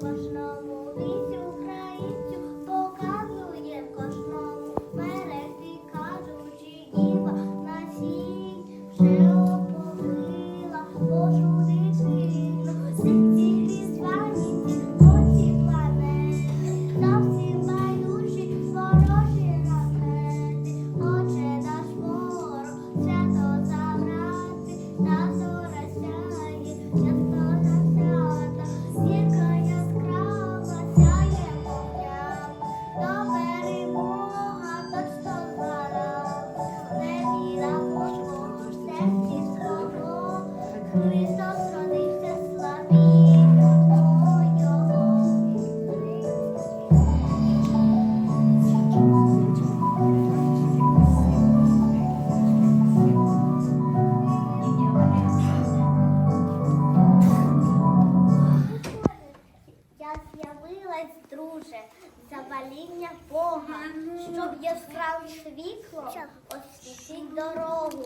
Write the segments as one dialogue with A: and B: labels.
A: Thank you. Запаління Бога, щоб яскраве світло освітить дорогу,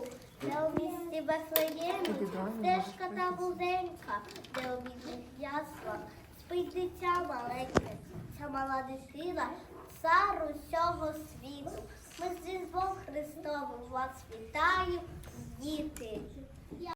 A: місті стежка та вузенька, де у бідних яслах спить дитя маленьке, ця мала дитина, цар усього світу. Ми з Різдвом Христовим вас вітаю, діти.